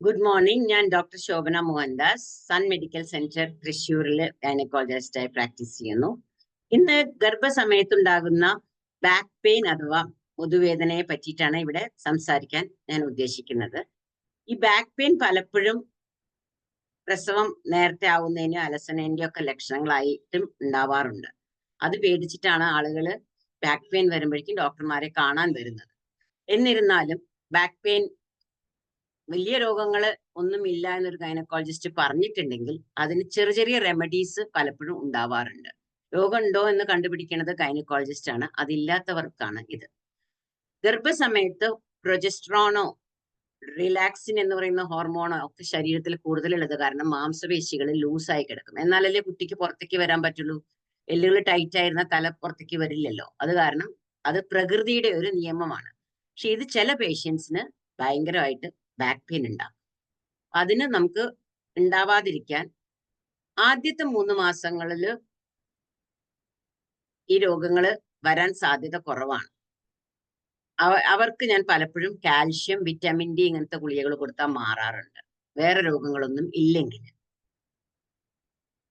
Good morning ഞാൻ doctor Shobhana Mohandas. Sun medical centre തൃശ്ശൂരിൽ ഗൈനക്കോളജിസ്റ്റായി പ്രാക്ടീസ് ചെയ്യുന്നു. ഇന്ന് ഗർഭസമയത്തുണ്ടാകുന്ന ബാക്ക് പെയിൻ അഥവാ മുതുവേദനയെ പറ്റിയിട്ടാണ് ഇവിടെ സംസാരിക്കാൻ ഞാൻ ഉദ്ദേശിക്കുന്നത്. ഈ ബാക്ക് പെയിൻ പലപ്പോഴും പ്രസവം നേരത്തെ ആവുന്നതിനും അലസനേന്റെ ഒക്കെ ലക്ഷണങ്ങളായിട്ടും ഉണ്ടാവാറുണ്ട്. അത് പേടിച്ചിട്ടാണ് ആളുകൾ ബാക്ക് പെയിൻ വരുമ്പോഴേക്കും ഡോക്ടർമാരെ കാണാൻ വരുന്നത്. എന്നിരുന്നാലും ബാക്ക് പെയിൻ വലിയ രോഗങ്ങൾ ഒന്നുമില്ല എന്നൊരു ഗൈനക്കോളജിസ്റ്റ് പറഞ്ഞിട്ടുണ്ടെങ്കിൽ അതിന് ചെറിയ ചെറിയ റെമഡീസ് പലപ്പോഴും ഉണ്ടാവാറുണ്ട്. രോഗമുണ്ടോ എന്ന് കണ്ടുപിടിക്കുന്നത് ഗൈനക്കോളജിസ്റ്റ് ആണ്. അതില്ലാത്തവർക്കാണ് ഇത്. ഗർഭസമയത്ത് പ്രൊജസ്ട്രോണോ റിലാക്സിൻ എന്ന് പറയുന്ന ഹോർമോണോ ഒക്കെ ശരീരത്തിൽ കൂടുതലുള്ളത് കാരണം മാംസപേശികൾ ലൂസായി കിടക്കും. എന്നാലല്ലേ കുട്ടിക്ക് പുറത്തേക്ക് വരാൻ പറ്റുള്ളൂ? എല്ലുകൾ ടൈറ്റ് ആയിരുന്ന തല പുറത്തേക്ക് വരില്ലല്ലോ? അത് കാരണം അത് പ്രകൃതിയുടെ ഒരു നിയമമാണ്. പക്ഷെ ഇത് ചില പേഷ്യൻസിന് ഭയങ്കരമായിട്ട് ബാക്ക് പെയിൻ ഉണ്ടാകും അതിന് നമുക്ക് ഉണ്ടാവാതിരിക്കാൻ ആദ്യത്തെ മൂന്ന് മാസങ്ങളിൽ ഈ രോഗങ്ങൾ വരാൻ സാധ്യത കുറവാണ്. അവർക്ക് ഞാൻ പലപ്പോഴും കാൽഷ്യം വിറ്റാമിൻ ഡി ഇങ്ങനത്തെ ഗുളികകൾ കൊടുത്താൽ മാറാറുണ്ട്. വേറെ രോഗങ്ങളൊന്നും ഇല്ലെങ്കിൽ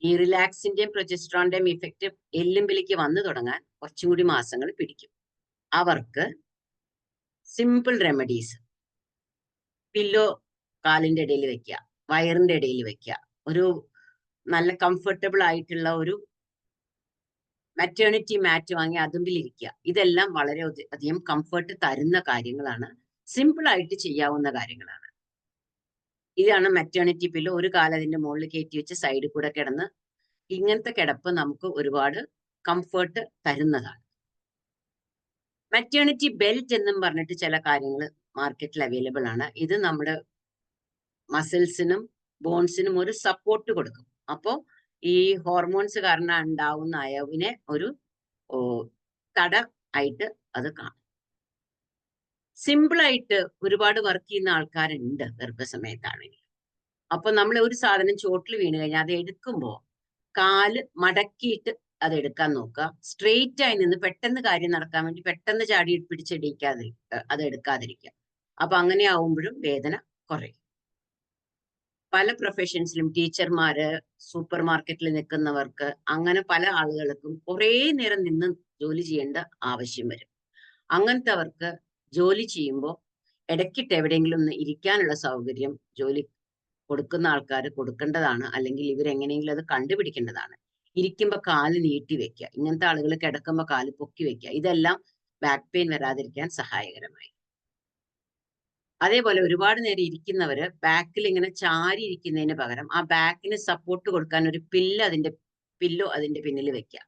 ഈ റിലാക്സിന്റെയും പ്രൊജസ്ട്രോണിന്റെയും ഇഫക്റ്റ് എല്ലുമ്പിലേക്ക് വന്നു തുടങ്ങാൻ കുറച്ചും കൂടി മാസങ്ങൾ പിടിക്കും. അവർക്ക് സിമ്പിൾ റെമഡീസ് പില്ലോ കാലിന്റെ ഇടയിൽ വെക്കുക വയറിന്റെ ഇടയിൽ വെക്കുക. ഒരു നല്ല കംഫർട്ടബിൾ ആയിട്ടുള്ള ഒരു മെറ്റേണിറ്റി മാറ്റ് വാങ്ങി അതുമ്പിൽ ഇരിക്കുക. ഇതെല്ലാം വളരെ അധികം കംഫർട്ട് തരുന്ന കാര്യങ്ങളാണ്. സിമ്പിൾ ആയിട്ട് ചെയ്യാവുന്ന കാര്യങ്ങളാണ്. ഇതാണ് മെറ്റേണിറ്റി പില്ലോ ഒരു കാലം അതിന്റെ മുകളിൽ കയറ്റി വെച്ച് സൈഡിൽ കൂടെ കിടന്ന് ഇങ്ങനത്തെ കിടപ്പ് നമുക്ക് ഒരുപാട് കംഫർട്ട് തരുന്നതാണ്. മെറ്റേണിറ്റി ബെൽറ്റ് എന്നും പറഞ്ഞിട്ട് ചില കാര്യങ്ങൾ മാർക്കറ്റിൽ അവൈലബിൾ ആണ്. ഇത് നമ്മുടെ മസിൽസിനും ബോൺസിനും ഒരു സപ്പോർട്ട് കൊടുക്കും. അപ്പോൾ ഈ ഹോർമോൺസ് കാരണം ഉണ്ടാവുന്ന അയവിനെ ഒരു തട ആയിട്ട് അത് കാണും. സിമ്പിളായിട്ട് ഒരുപാട് വർക്ക് ചെയ്യുന്ന ആൾക്കാരുണ്ട് ഗർഭസമയത്താണെങ്കിൽ. അപ്പൊ നമ്മൾ ഒരു സാധനം ചോട്ടിൽ വീണ് കഴിഞ്ഞാൽ അത് എടുക്കുമ്പോൾ കാൽ മടക്കിയിട്ട് അത് എടുക്കാൻ നോക്കുക. സ്ട്രെയിറ്റ് ആയി നിന്ന് പെട്ടെന്ന് കാര്യം നടക്കാൻ വേണ്ടി പെട്ടെന്ന് ചാടി പിടിച്ചെടിക്കാതിരിക്കുക അത് എടുക്കാതിരിക്കുക. അപ്പൊ അങ്ങനെ ആവുമ്പോഴും വേദന കുറയും. പല പ്രൊഫഷൻസിലും ടീച്ചർമാര് സൂപ്പർ മാർക്കറ്റിൽ നിൽക്കുന്നവർക്ക് അങ്ങനെ പല ആളുകൾക്കും കുറേ നേരം നിന്ന് ജോലി ചെയ്യേണ്ട ആവശ്യം വരും. അങ്ങനത്തെവർക്ക് ജോലി ചെയ്യുമ്പോൾ ഇടയ്ക്കിട്ട് എവിടെയെങ്കിലും ഒന്ന് ഇരിക്കാനുള്ള സൗകര്യം ജോലി കൊടുക്കുന്ന ആൾക്കാർ കൊടുക്കേണ്ടതാണ്. അല്ലെങ്കിൽ ഇവരെങ്ങനെയെങ്കിലും അത് കണ്ടുപിടിക്കേണ്ടതാണ്. ഇരിക്കുമ്പോൾ കാൽ നീട്ടി വെക്കുക. ഇങ്ങനത്തെ ആളുകൾ കിടക്കുമ്പോൾ കാൽ പൊക്കി വെക്കുക. ഇതെല്ലാം ബാക്ക് പെയിൻ വരാതിരിക്കാൻ സഹായകരമായി. അതേപോലെ ഒരുപാട് നേരം ഇരിക്കുന്നവര് ബാക്കിൽ ഇങ്ങനെ ചാരി ഇരിക്കുന്നതിന് പകരം ആ ബാക്കിന് സപ്പോർട്ട് കൊടുക്കാൻ ഒരു പില്ല് അതിന്റെ പില്ലോ അതിന്റെ പിന്നിൽ വെക്കുക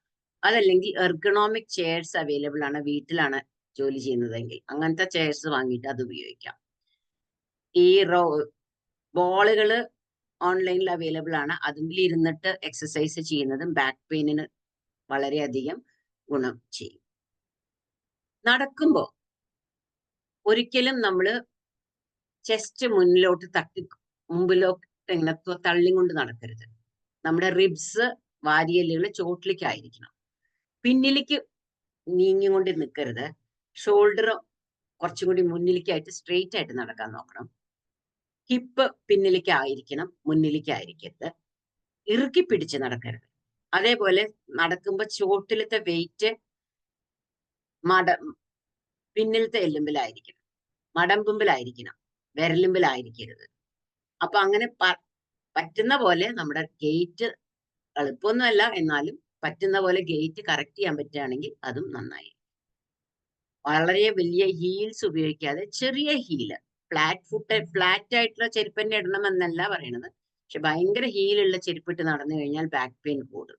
അതല്ലെങ്കിൽ എർഗണോമിക് ചെയർസ് അവൈലബിൾ ആണ് വീട്ടിലാണ് ജോലി ചെയ്യുന്നതെങ്കിൽ. അങ്ങനത്തെ ചെയർസ് വാങ്ങിയിട്ട് അത് ഉപയോഗിക്കാം. ഈ റോ ബോളുകൾ ഓൺലൈനിൽ അവൈലബിൾ ആണ്. അതിൽ ഇരുന്നിട്ട് എക്സസൈസ് ചെയ്യുന്നതും ബാക്ക് പെയിനിന് വളരെയധികം ഗുണം ചെയ്യും. നടക്കുമ്പോൾ ഒരിക്കലും നമ്മൾ ചെസ്റ്റ് മുന്നിലോട്ട് തട്ടി മുമ്പിലോട്ട് ഇങ്ങനെ തള്ളിക്കൊണ്ട് നടക്കരുത്. നമ്മുടെ റിബ്സ് വാരിയല്ലുകൾ ചോട്ടിലേക്കായിരിക്കണം. പിന്നിലേക്ക് നീങ്ങിക്കൊണ്ട് നിൽക്കരുത് ഷോൾഡർ കുറച്ചും കൂടി മുന്നിലേക്കായിട്ട് സ്ട്രെയിറ്റ് ആയിട്ട് നടക്കാൻ നോക്കണം. ഹിപ്പ് പിന്നിലേക്ക് ആയിരിക്കണം മുന്നിലേക്ക് ആയിരിക്കരുത് ഇറുക്കി പിടിച്ച് നടക്കരുത്. അതേപോലെ നടക്കുമ്പോൾ ചോട്ടിലത്തെ വെയിറ്റ് മട പിന്നിലത്തെ എല്ലുമ്പിലായിരിക്കണം. മടമ്പുമ്പിലായിരിക്കണം. വിരലുമ്പിലായിരിക്കരുത് അപ്പൊ അങ്ങനെ പറ്റുന്ന പോലെ നമ്മുടെ ഗേറ്റ് എളുപ്പമൊന്നുമല്ല. എന്നാലും പറ്റുന്ന പോലെ ഗേറ്റ് കറക്റ്റ് ചെയ്യാൻ പറ്റുകയാണെങ്കിൽ അതും നന്നായി. വളരെ വലിയ ഹീൽസ് ഉപയോഗിക്കാതെ ചെറിയ ഹീൽ ഫ്ലാറ്റ് ഫുട്ട് ഫ്ലാറ്റ് ആയിട്ടുള്ള ചെരുപ്പ് തന്നെ ഇടണം എന്നല്ല പറയണത്. പക്ഷെ ഭയങ്കര ഹീലുള്ള ചെരുപ്പിട്ട് നടന്നു കഴിഞ്ഞാൽ ബാക്ക് പെയിൻ കൂടും.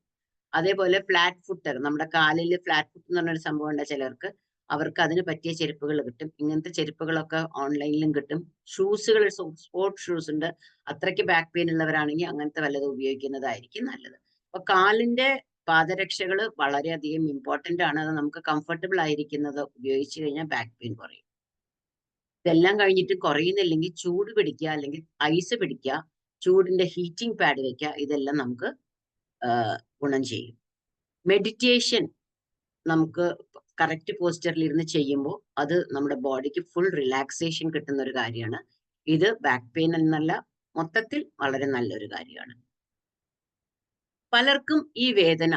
അതേപോലെ ഫ്ലാറ്റ് ഫുട്ടർ നമ്മുടെ കാലിൽ ഫ്ലാറ്റ് ഫുട്ട് എന്ന് പറഞ്ഞൊരു സംഭവം ഉണ്ട് ചിലർക്ക്. അവർക്ക് അതിന് പറ്റിയ ചെരുപ്പുകൾ കിട്ടും. ഇങ്ങനത്തെ ചെരുപ്പുകളൊക്കെ ഓൺലൈനിലും കിട്ടും. ഷൂസുകൾ സ്പോർട്സ് ഷൂസ് ഉണ്ട്. അത്രയ്ക്ക് ബാക്ക് പെയിൻ ഉള്ളവരാണെങ്കിൽ അങ്ങനത്തെ വല്ലതും ഉപയോഗിക്കുന്നതായിരിക്കും നല്ലത്. അപ്പൊ കാലിന്റെ പാദരക്ഷകൾ വളരെയധികം ഇമ്പോർട്ടന്റ് ആണ്. അത് നമുക്ക് കംഫർട്ടബിൾ ആയിരിക്കുന്നത് ഉപയോഗിച്ചു കഴിഞ്ഞാൽ ബാക്ക് പെയിൻ കുറയും. ഇതെല്ലാം കഴിഞ്ഞിട്ട് കുറയുന്നില്ലെങ്കിൽ ചൂട് പിടിക്കുക അല്ലെങ്കിൽ ഐസ് പിടിക്കുക ചൂടിന്റെ ഹീറ്റിംഗ് പാഡ് വെക്കുക ഇതെല്ലാം നമുക്ക് ഗുണം ചെയ്യും. മെഡിറ്റേഷൻ നമുക്ക് കറക്റ്റ് പോസ്റ്ററിൽ ഇരുന്ന് ചെയ്യുമ്പോൾ അത് നമ്മുടെ ബോഡിക്ക് ഫുൾ റിലാക്സേഷൻ കിട്ടുന്ന ഒരു കാര്യമാണ്. ഇത് ബാക്ക് പെയിൻ എന്നല്ല മൊത്തത്തിൽ വളരെ നല്ലൊരു കാര്യമാണ്. പലർക്കും ഈ വേദന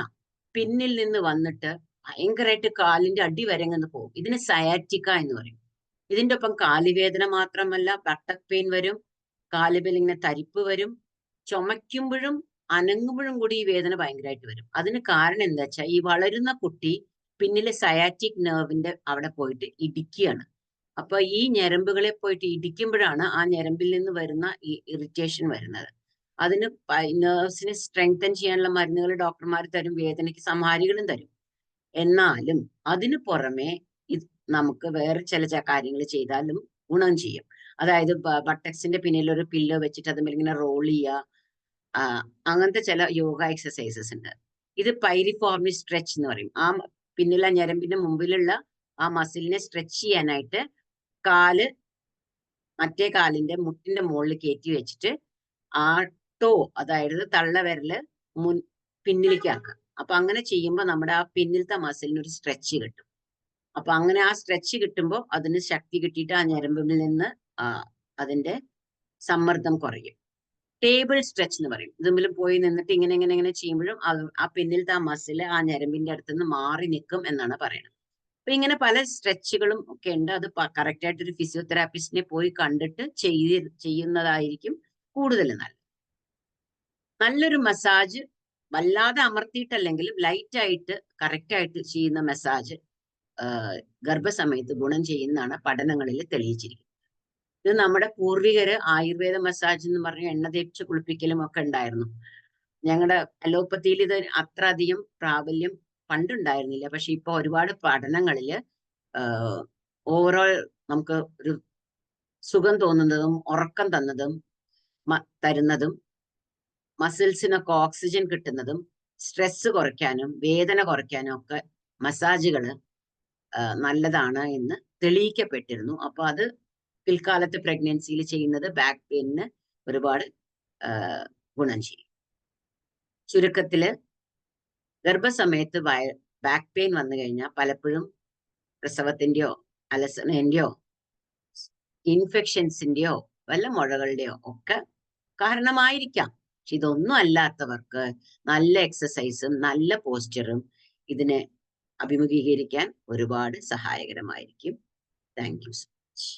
പിന്നിൽ നിന്ന് വന്നിട്ട് ഭയങ്കരമായിട്ട് കാലിന്റെ അടി വരങ്ങെന്ന് പോകും. ഇതിന് സയാറ്റിക്ക എന്ന് പറയും. ഇതിന്റെ ഒപ്പം കാലുവേദന മാത്രമല്ല ബട്ടക് പെയിൻ വരും കാലുബൽ തരിപ്പ് വരും. ചുമയ്ക്കുമ്പോഴും അനങ്ങുമ്പോഴും കൂടി ഈ വേദന ഭയങ്കരമായിട്ട് വരും. അതിന് കാരണം എന്താ വെച്ചാൽ ഈ വളരുന്ന കുട്ടി പിന്നിലെ സയാറ്റിക് നെർവിന്റെ അവിടെ പോയിട്ട് ഇടിക്കുകയാണ്. അപ്പൊ ഈ ഞരമ്പുകളെ പോയിട്ട് ഇടിക്കുമ്പോഴാണ് ആ ഞരമ്പിൽ നിന്ന് വരുന്ന ഈ ഇറിറ്റേഷൻ വരുന്നത്. അതിന് നേഴ്സിനെ സ്ട്രെങ്തൻ ചെയ്യാനുള്ള മരുന്നുകൾ ഡോക്ടർമാർ തരും വേദനയ്ക്ക് സംഹാരികളും തരും. എന്നാലും അതിനു പുറമെ നമുക്ക് വേറെ ചില കാര്യങ്ങൾ ചെയ്താലും ഗുണം ചെയ്യും. അതായത് ബട്ടക്സിന്റെ പിന്നിൽ ഒരു പില്ലോ വെച്ചിട്ട് അതുമ്പോൾ ഇങ്ങനെ റോൾ ചെയ്യുക അങ്ങനത്തെ ചില യോഗ എക്സസൈസസ് ഉണ്ട്. ഇത് പൈരിഫോർമി സ്ട്രെച്ച് എന്ന് പറയും. ആ പിന്നിലെ ഞരമ്പിന്റെ മുമ്പിലുള്ള ആ മസിലിനെ സ്ട്രെച്ച് ചെയ്യാനായിട്ട് കാൽ മറ്റേ കാലിന്റെ മുട്ടിന്റെ മുകളിൽ കയറ്റി വെച്ചിട്ട് ആ ടോ അതായത് തള്ളവിരൽ മുൻ പിന്നിലേക്ക് ആക്കുക. അപ്പൊ അങ്ങനെ ചെയ്യുമ്പോൾ നമ്മുടെ ആ പിന്നിലത്തെ മസിലിന് ഒരു സ്ട്രെച്ച് കിട്ടും. അപ്പൊ അങ്ങനെ ആ സ്ട്രെച്ച് കിട്ടുമ്പോൾ അതിന് ശക്തി കിട്ടിയിട്ട് ആ ഞരമ്പിൽ നിന്ന് അതിന്റെ സമ്മർദ്ദം കുറയും. ടേബിൾ സ്ട്രെച്ച് എന്ന് പറയും. ഇതുമ്പിൽ പോയി നിന്നിട്ട് ഇങ്ങനെ ഇങ്ങനെ ഇങ്ങനെ ചെയ്യുമ്പോഴും ആ പിന്നിലത്തെ ആ മസിൽ ആ ഞരമ്പിന്റെ അടുത്ത് നിന്ന് മാറി നിൽക്കും എന്നാണ് പറയുന്നത്. അപ്പൊ ഇങ്ങനെ പല സ്ട്രെച്ചുകളും ഒക്കെ ഉണ്ട്. അത് കറക്റ്റ് ആയിട്ട് ഒരു ഫിസിയോതെറാപ്പിസ്റ്റിനെ പോയി കണ്ടിട്ട് ചെയ്ത് ചെയ്യുന്നതായിരിക്കും കൂടുതൽ നല്ലത്. നല്ലൊരു മസാജ് വല്ലാതെ അമർത്തിയിട്ടല്ലെങ്കിലും ലൈറ്റ് ആയിട്ട് കറക്റ്റ് ആയിട്ട് ചെയ്യുന്ന മസാജ് ഗർഭസമയത്ത് ഗുണം ചെയ്യുന്നതാണ് പഠനങ്ങളിൽ തെളിയിച്ചിരിക്കുന്നത്. ഇത് നമ്മുടെ പൂർവികര് ആയുർവേദ മസാജ് എന്ന് പറഞ്ഞ എണ്ണ തേച്ച് കുളിപ്പിക്കലും ഒക്കെ ഉണ്ടായിരുന്നു. ഞങ്ങളുടെ അലോപ്പത്തിയിൽ ഇത് അത്ര അധികം പ്രാബല്യം പണ്ടുണ്ടായിരുന്നില്ല. പക്ഷെ ഇപ്പൊ ഒരുപാട് പഠനങ്ങളിൽ ഓവറോൾ നമുക്ക് ഒരു സുഖം തോന്നുന്നതും ഉറക്കം തന്നതും തരുന്നതും മസിൽസിനൊക്കെ ഓക്സിജൻ കിട്ടുന്നതും സ്ട്രെസ് കുറയ്ക്കാനും വേദന കുറയ്ക്കാനും ഒക്കെ മസാജുകൾ നല്ലതാണ് എന്ന് തെളിയിക്കപ്പെട്ടിരുന്നു. അപ്പൊ അത് പിൽക്കാലത്ത് പ്രഗ്നൻസിയിൽ ചെയ്യുന്നത് ബാക്ക് പെയിനിന് ഒരുപാട് ഗുണം ചെയ്യും. ചുരുക്കത്തിൽ ഗർഭസമയത്ത് വയ ബാക്ക് പെയിൻ വന്നു കഴിഞ്ഞാൽ പലപ്പോഴും പ്രസവത്തിന്റെയോ അലസനന്റെയോ ഇൻഫെക്ഷൻസിന്റെയോ വല്ല മുഴകളുടെയോ ഒക്കെ കാരണമായിരിക്കാം. പക്ഷെ ഇതൊന്നും അല്ലാത്തവർക്ക് നല്ല എക്സസൈസും നല്ല പോസ്റ്ററും ഇതിനെ അഭിമുഖീകരിക്കാൻ ഒരുപാട് സഹായകരമായിരിക്കും. Thank you so much